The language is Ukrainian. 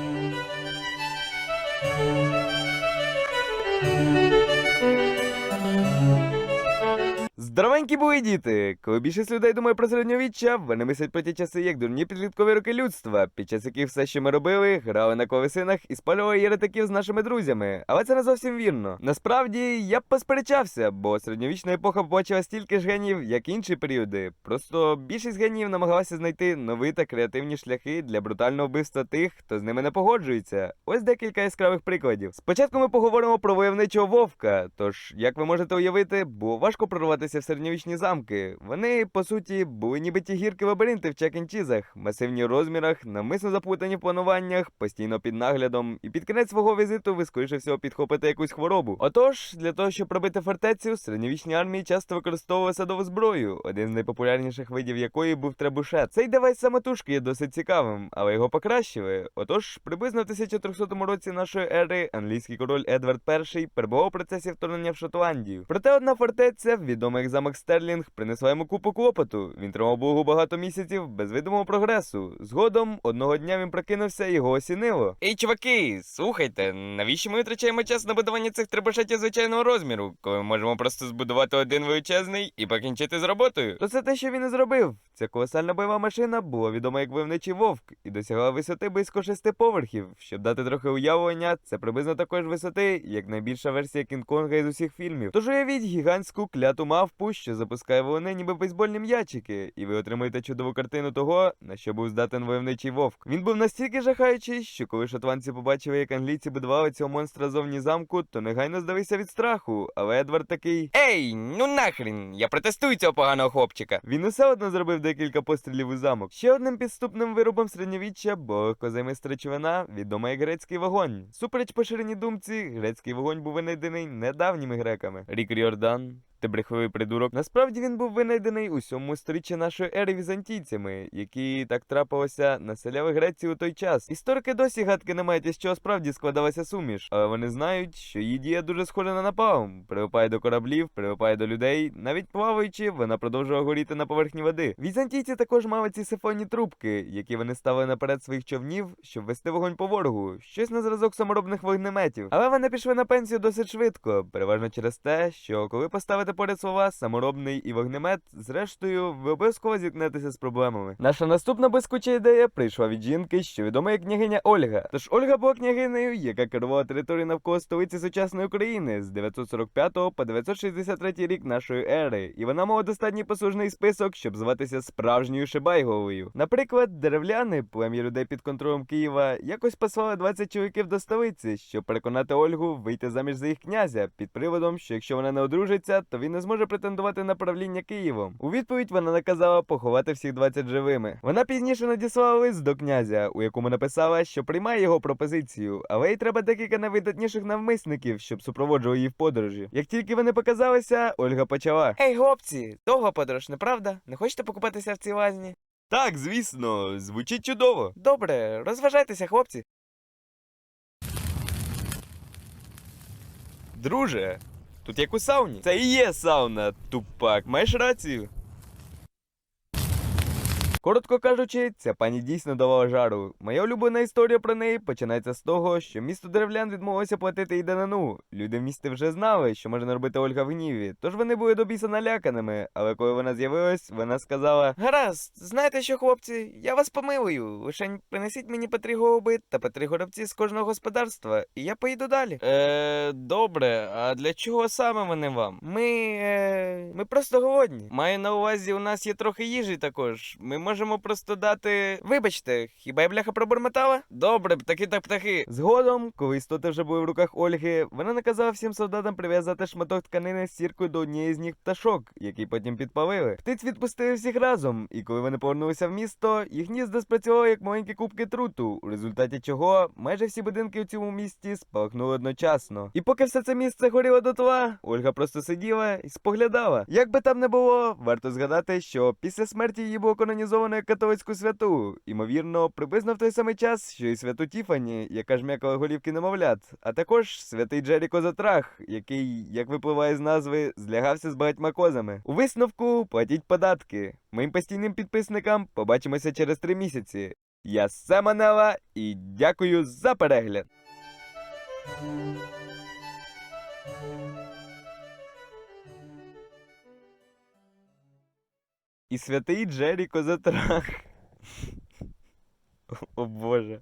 Thank you. Здоровенькі були діти! Коли більшість людей думає про середньовіччя, вони мислять про ті часи як дурні підліткові роки людства, під час яких все, що ми робили, грали на клавесинах і спалювали єретиків з нашими друзями. Але це не зовсім вірно. Насправді я б посперечався, бо середньовічна епоха побачила стільки ж генів, як інші періоди. Просто більшість генів намагалася знайти нові та креативні шляхи для брутального вбивства тих, хто з ними не погоджується. Ось декілька яскравих прикладів. Спочатку ми поговоримо про войовничого вовка. Тож, як ви можете уявити, було важко прорватися в середньовічні замки. Вони, по суті, були ніби ті гірки лабіринти в чекінчізах, масивні в розмірах, навмисно заплутані в плануваннях, постійно під наглядом, і під кінець свого візиту ви скоріше всього підхопите якусь хворобу. Отож, для того, щоб пробити фортецю, середньовічні армії часто використовували садову зброю, один з найпопулярніших видів якої був требушет. Цей девайс самотужки є досить цікавим, але його покращили. Отож, приблизно в 1300 році нашої ери англійський король Едвард І перебував у процесі вторгнення в Шотландію. Проте одна фортеця, відома як замок Стерлінг, принесла йому купу клопоту. Він тримав Богу багато місяців без видимого прогресу. Згодом одного дня він прокинувся і його осінило. Ей, чуваки, слухайте, навіщо ми витрачаємо час на будування цих трибушетів звичайного розміру, коли ми можемо просто збудувати один величезний і покінчити з роботою? То це те, що він і зробив. Ця колосальна бойова машина була відома як вивничий вовк і досягала висоти близько шести поверхів. Щоб дати трохи уявлення, це приблизно такої ж висоти, як найбільша версія Кінг-Конга із усіх фільмів. Тож уявіть гігантську кляту мавпу, що запускає вони ніби бейсбольні м'ячики, і ви отримуєте чудову картину того, на що був здатен войовничий вовк. Він був настільки жахаючий, що коли шотландці побачили, як англійці будували цього монстра зовні замку, то негайно здалися від страху. Але Едвард такий. Ей, ну нахрін! Я протестую цього поганого хлопчика. Він усе одно зробив декілька пострілів у замок. Ще одним підступним виробом середньовіччя була коземиста речовина, відома як грецький вогонь. Супереч поширеній думці, грецький вогонь був винайдений недавніми греками. Рік Ріордан. Ти брехливий придурок. Насправді він був винайдений у сьомому сторіччі нашої ери візантійцями, які так трапилося населяли Грецію у той час. Історики досі гадки не мають, із чого справді складалася суміш, але вони знають, що її дія дуже схожа на напалм. Прилипає до кораблів, прилипає до людей. Навіть плаваючи, вона продовжувала горіти на поверхні води. Візантійці також мали ці сифонні трубки, які вони ставили наперед своїх човнів, щоб вести вогонь по ворогу, щось на зразок саморобних вогнеметів. Але вони пішли на пенсію досить швидко, переважно через те, що коли поставити поряд слова саморобний і вогнемет, зрештою, ви обов'язково зіткнетеся з проблемами. Наша наступна блискуча ідея прийшла від жінки, що відома як княгиня Ольга. Тож Ольга була княгинею, яка керувала територією навколо столиці сучасної України з 945 по 963 рік нашої ери, і вона мала достатній послужний список, щоб зватися справжньою Шибайговою. Наприклад, деревляни, плем'я людей під контролем Києва, якось послали 20 чоловіків до столиці, щоб переконати Ольгу вийти заміж за їх князя під приводом, що якщо вона не одружиться, то він не зможе претендувати на правління Києвом. У відповідь вона наказала поховати всіх 20 живими. Вона пізніше надіслала лист до князя, у якому написала, що приймає його пропозицію, але їй треба декілька найвидатніших навмисників, щоб супроводжували її в подорожі. Як тільки вони показалися, Ольга почала: Ей, хлопці, довга подорож, не правда? Не хочете покупатися в цій лазні? Так, звісно, звучить чудово. Добре, розважайтеся, хлопці. Друже, тут як у сауні. Це і є сауна, тупак. Маєш рацію? Коротко кажучи, ця пані дійсно давала жару. Моя улюблена історія про неї починається з того, що місто деревлян відмовилося платити їй данину. Люди в місті вже знали, що може робити Ольга в гніві, тож вони були до біса наляканими. Але коли вона з'явилась, вона сказала: Гаразд, знаєте що, хлопці, я вас помилую. Лишень принесіть мені по три голуби та по три горобці з кожного господарства, і я поїду далі. Е, добре, а для чого саме вони вам? Ми. Е, ми просто голодні. Маю на увазі, у нас є трохи їжі також. Ми можемо просто дати. Вибачте, хіба я бляха пробормотала? Добре, птахи та птахи. Згодом, коли істоти вже були в руках Ольги, вона наказала всім солдатам прив'язати шматок тканини з сіркою до однієї з ніг пташок, який потім підпалили. Птиць відпустили всіх разом, і коли вони повернулися в місто, їх гнізда спрацювали як маленькі кубки труту, у результаті чого майже всі будинки у цьому місті спалахнули одночасно. І поки все це місце горіло дотла, Ольга просто сиділа і споглядала. Як би там не було, варто згадати, що після смерті її було канонізовано як католицьку святу, ймовірно, приблизно в той самий час, що і святу Тіфані, яка жмякала голівки немовлят, а також святий Джеріко Затрах, який, як випливає з назви, злягався з багатьма козами. У висновку платіть податки. Моїм постійним підписникам побачимося через три місяці. Я Семанела і дякую за перегляд. І святий Джеріко затрах. О Боже.